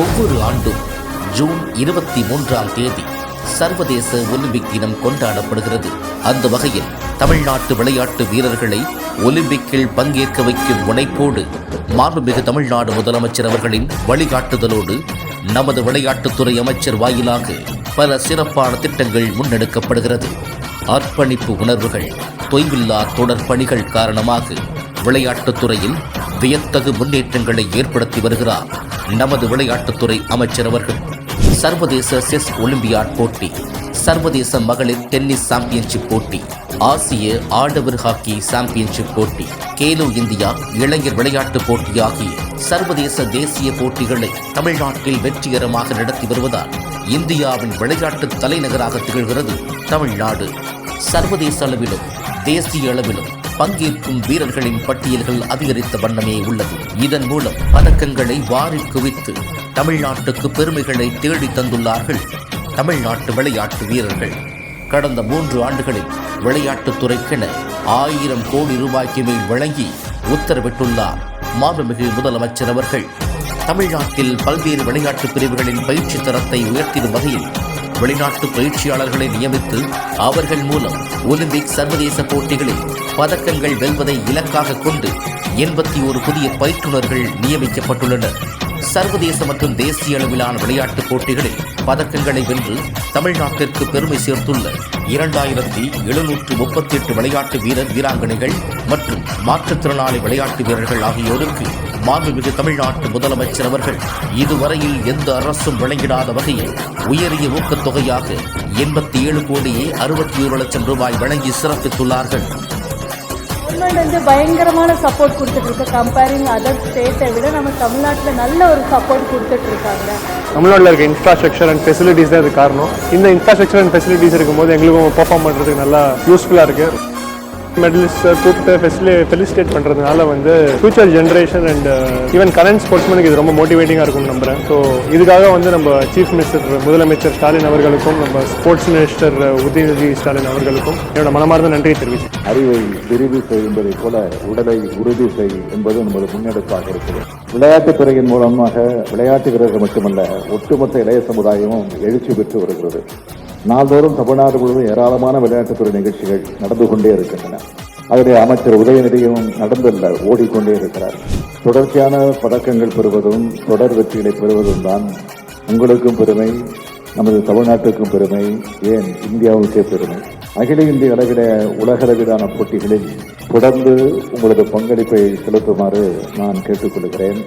ஒவ்வொரு ஆண்டும் ஜூன் இருபத்தி மூன்றாம் தேதி சர்வதேச ஒலிம்பிக் தினம் கொண்டாடப்படுகிறது. அந்த வகையில் தமிழ்நாட்டு விளையாட்டு வீரர்களை ஒலிம்பிக்கில் பங்கேற்க வைக்கும் முனைப்போடு மாண்புமிகு தமிழ்நாடு முதலமைச்சர் அவர்களின் வழிகாட்டுதலோடு நமது விளையாட்டுத்துறை அமைச்சர் வாயிலாக பல சிறப்பான திட்டங்கள் முன்னெடுக்கப்படுகிறது. அர்ப்பணிப்பு உணர்வுகள் தொய்வில்லா தொடர் பணிகள் காரணமாக விளையாட்டுத்துறையில் வியத்தகு முன்னேற்றங்களை ஏற்படுத்தி வருகிறார். நமது விளையாட்டுத்துறை அமைச்சர் அவர்கள் சர்வதேச செஸ் ஒலிம்பியாட் போட்டி சர்வதேச மகளிர் டென்னிஸ் சாம்பியன்ஷிப் போட்டி ஆசிய ஆடவர் ஹாக்கி சாம்பியன்ஷிப் போட்டி கேலோ இந்தியா இளைஞர் விளையாட்டுப் போட்டி ஆகிய சர்வதேச தேசிய போட்டிகளை தமிழ்நாட்டில் வெற்றிகரமாக நடத்தி வருவதால் இந்தியாவின் விளையாட்டு தலைநகராக திகழ்கிறது தமிழ்நாடு. சர்வதேச அளவிலும் தேசிய அளவிலும் பங்கேற்கும் வீரர்களின் பட்டியல்கள் அதிகரித்த வண்ணமே உள்ளது. இதன் மூலம் பதக்கங்களை வாரி குவித்து தமிழ்நாட்டுக்கு பெருமைகளை தேடி தந்துள்ளார்கள் தமிழ்நாட்டு விளையாட்டு வீரர்கள். கடந்த மூன்று ஆண்டுகளில் விளையாட்டுத்துறைக்கென ஆயிரம் கோடி ரூபாய்க்கு மேல் வழங்கி உத்தரவிட்டுள்ளார் மாண்புமிகு முதலமைச்சர் அவர்கள். தமிழ்நாட்டில் பல்வேறு விளையாட்டு பிரிவுகளின் பயிற்சி தரத்தை உயர்த்திடும் வகையில் வெளிநாட்டு பயிற்சியாளர்களை நியமித்து அவர்கள் மூலம் ஒலிம்பிக் சர்வதேச போட்டிகளில் பதக்கங்கள் வெல்வதை இலக்காக கொண்டு எண்பத்தி ஒரு புதிய பயிற்றுனர்கள் நியமிக்கப்பட்டுள்ளனர். சர்வதேச மற்றும் தேசிய அளவிலான விளையாட்டுப் போட்டிகளில் பதக்கங்களை வென்று தமிழ்நாட்டிற்கு பெருமை சேர்த்துள்ள இரண்டாயிரத்தி எழுநூற்று முப்பத்தி எட்டு விளையாட்டு வீரர் வீராங்கனைகள் மற்றும் மாற்றுத்திறனாளி விளையாட்டு வீரர்கள் ஆகியோருக்கு மாண்புமிகு தமிழ்நாட்டு முதலமைச்சர் அவர்கள் இதுவரையில் எந்த அரசும் வழங்கிடாத வகையில் உயரிய ஊக்கத்தொகையாக எண்பத்தி ஏழு கோடியே அறுபத்தி ஒரு லட்சம் ரூபாய் வழங்கி சிறப்பித்துள்ளார்கள். கவர்மெண்ட் வந்து பயங்கரமான சப்போர்ட் கொடுத்துட்டு இருக்கு. கம்பேரிங் அதர் ஸ்டேட்டை விட நம்ம தமிழ்நாட்டில் நல்ல ஒரு சப்போர்ட் கொடுத்துட்டு இருக்காங்க. தமிழ்நாட்டில் இருக்க இன்ஃப்ராஸ்ட்ரக்சர் அண்ட் ஃபெசிலிட்டிஸ் தான் இது காரணம். இந்த இன்ஃப்ராஸ்ட்ரக்சர் அண்ட் ஃபெசிலிட்டிஸ் இருக்கும்போது எங்களுக்கும் பெர்ஃபார்ம் பண்ணுறதுக்கு நல்லா யூஸ்ஃபுல்லாக இருக்குது மெடலிஸ்ட்டை கூப்பிட்டு ஃபெசிலி ஃபெலிசிட்டேட் பண்ணுறதுனால வந்து future generation and even current ஸ்போர்ட்ஸ்மேனுக்கு இது ரொம்ப மோட்டிவேட்டிங்காக இருக்கும்னு நம்புகிறேன் ஸோ இதுக்காக வந்து நம்ம சீஃப் மினிஸ்டர் முதலமைச்சர் ஸ்டாலின் அவர்களுக்கும் நம்ம sports minister uh, Udhayanidhi Stalin அவர்களுக்கும் என்னோட மனமார்ந்த நன்றியை தெரிவிச்சேன் அறிவை விரிவு செய் போல உடலை உறுதி செய் என்பது நமது முன்னெடுப்பாக இருக்கிறது. விளையாட்டுத் துறையின் மூலமாக விளையாட்டு வீரர்கள் மட்டுமல்ல ஒட்டுமொத்த இளைய சமுதாயமும் எழுச்சி பெற்று வருகிறது. நாள்தோறும் தமிழ்நாடு முழுவதும் ஏராளமான விளையாட்டுத்துறை நிகழ்ச்சிகள் நடந்து கொண்டே இருக்கின்றன. அதில் அமைச்சர் உதயநிதியும் நடந்தல்ல ஓடிக்கொண்டே இருக்கிறார். தொடர்ச்சியான பதக்கங்கள் பெறுவதும் தொடர் வெற்றிகளை பெறுவதும் தான் உங்களுக்கும் பெருமை நமது தமிழ்நாட்டுக்கும் பெருமை ஏன் இந்தியாவுக்கே பெருமை. அகில இந்திய அளவில உலகளவிலான போட்டிகளில் தொடர்ந்து உங்களது பங்களிப்பை செலுத்துமாறு நான் கேட்டுக்கொள்கிறேன்.